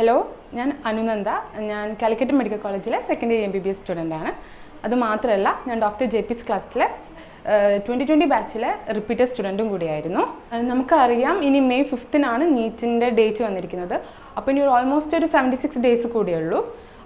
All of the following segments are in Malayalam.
ഹലോ ഞാൻ അനുനന്ദ. ഞാൻ കാലിക്കറ്റ് മെഡിക്കൽ കോളേജിലെ second year M B B S student ആണ്. അത് മാത്രമല്ല ഞാൻ ഡോക്ടർ ജെ പി എസ് ക്ലാസ്സിലെ ട്വന്റി ട്വന്റി ബാച്ചിലെ റിപ്പീറ്റഡ് സ്റ്റുഡന്റും കൂടിയായിരുന്നു. നമുക്കറിയാം ഇനി മെയ് ഫിഫ്തിനാണ് നീറ്റിന്റെ ഡേറ്റ് വന്നിരിക്കുന്നത്. അപ്പോൾ ഇനി ഒരു ഓൾമോസ്റ്റ് ഒരു സെവന്റി സിക്സ് ഡേയ്സ് കൂടിയുള്ളൂ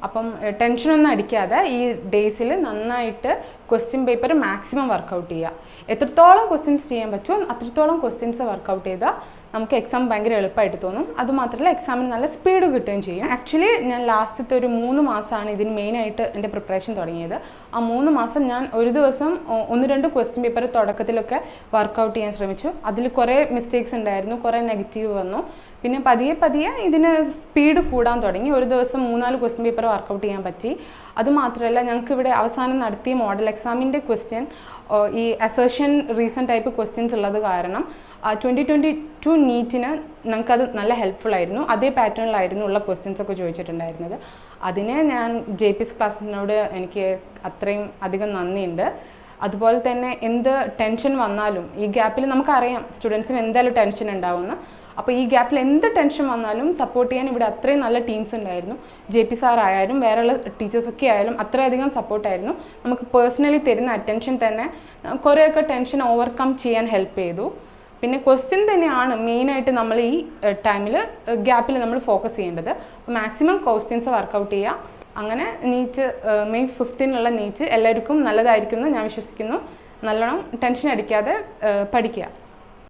അപ്പം ടെൻഷനൊന്നും അടിക്കാതെ ഈ ഡേയ്സിൽ നന്നായിട്ട് ക്വസ്റ്റ്യൻ പേപ്പർ മാക്സിമം വർക്കൗട്ട് ചെയ്യുക. എത്രത്തോളം ക്വസ്റ്റ്യൻസ് ചെയ്യാൻ പറ്റുമോ അത്രത്തോളം ക്വസ്റ്റ്യൻസ് വർക്കൗട്ട് ചെയ്താൽ നമുക്ക് എക്സാം ഭയങ്കര എളുപ്പമായിട്ട് തോന്നും. അതുമാത്രമല്ല എക്സാമിന് നല്ല സ്പീഡ് കിട്ടുകയും ചെയ്യും. ആക്ച്വലി ഞാൻ ലാസ്റ്റത്തെ ഒരു മൂന്ന് മാസമാണ് ഇതിന് മെയിനായിട്ട് എന്റെ പ്രിപ്പറേഷൻ തുടങ്ങിയത്. ആ മൂന്ന് മാസം ഞാൻ ഒരു ദിവസം ഒന്ന് രണ്ട് ക്വസ്റ്റ്യൻ പേപ്പർ തുടക്കത്തിലൊക്കെ വർക്കൗട്ട് ചെയ്യാൻ ശ്രമിച്ചു. അതിൽ കുറേ മിസ്റ്റേക്സ് ഉണ്ടായിരുന്നു കുറേ നെഗറ്റീവ് വന്നു. പിന്നെ പതിയെ പതിയെ ഇതിന് സ്പീഡ് കൂടാൻ തുടങ്ങി. ഒരു ദിവസം മൂന്നാൽ ക്വസ്റ്റ്യൻ പേപ്പർ വർക്കൗട്ട് ചെയ്യാൻ പറ്റി. അതുമാത്രമല്ല ഞങ്ങൾക്ക് ഇവിടെ അവസാനം നടത്തിയ മോഡൽ എക്സാമിന്റെ ക്വസ്റ്റ്യൻ ഈ അസേഷൻ റീസൺ ടൈപ്പ് ക്വസ്റ്റ്യൻസ് ഉള്ളത് കാരണം ട്വന്റി ട്വന്റി ടു നീറ്റിന് ഞങ്ങൾക്കത് നല്ല ഹെൽപ്ഫുൾ ആയിരുന്നു. അതേ പാറ്റേണിലായിരുന്നു ഉള്ള ക്വസ്റ്റ്യൻസ് ഒക്കെ ചോദിച്ചിട്ടുണ്ടായിരുന്നത്. അതിന് ഞാൻ ജെ പി എസ് ക്ലാസ്സിനോട് എനിക്ക് അത്രയും അധികം നന്ദിയുണ്ട്. അതുപോലെ തന്നെ എന്ത് ടെൻഷൻ വന്നാലും ഈ ഗ്യാപ്പിൽ നമുക്കറിയാം സ്റ്റുഡൻസിന് എന്തായാലും ടെൻഷൻ ഉണ്ടാവുമെന്ന്. അപ്പോൾ ഈ ഗ്യാപ്പിൽ എന്ത് ടെൻഷൻ വന്നാലും സപ്പോർട്ട് ചെയ്യാൻ ഇവിടെ അത്രയും നല്ല ടീംസ് ഉണ്ടായിരുന്നു. ജെ പി സാർ ആയാലും വേറെയുള്ള ടീച്ചേഴ്സൊക്കെ ആയാലും അത്രയധികം സപ്പോർട്ടായിരുന്നു നമുക്ക് പേഴ്സണലി തരുന്ന അറ്റൻഷൻ തന്നെ കുറേയൊക്കെ ടെൻഷൻ ഓവർകം ചെയ്യാൻ ഹെൽപ്പ് ചെയ്തു. പിന്നെ ക്വസ്റ്റ്യൻ തന്നെയാണ് മെയിനായിട്ട് നമ്മൾ ഈ ടൈമിൽ ഗ്യാപ്പിൽ നമ്മൾ ഫോക്കസ് ചെയ്യേണ്ടത്. മാക്സിമം ക്വസ്റ്റ്യൻസ് വർക്കൗട്ട് ചെയ്യുക. അങ്ങനെ നീറ്റ് മെയ് ഫിഫ്റ്റീനുള്ള നീറ്റ് എല്ലാവർക്കും നല്ലതായിരിക്കും എന്ന് ഞാൻ വിശ്വസിക്കുന്നു. നല്ലോണം ടെൻഷൻ അടിക്കാതെ പഠിക്കുക.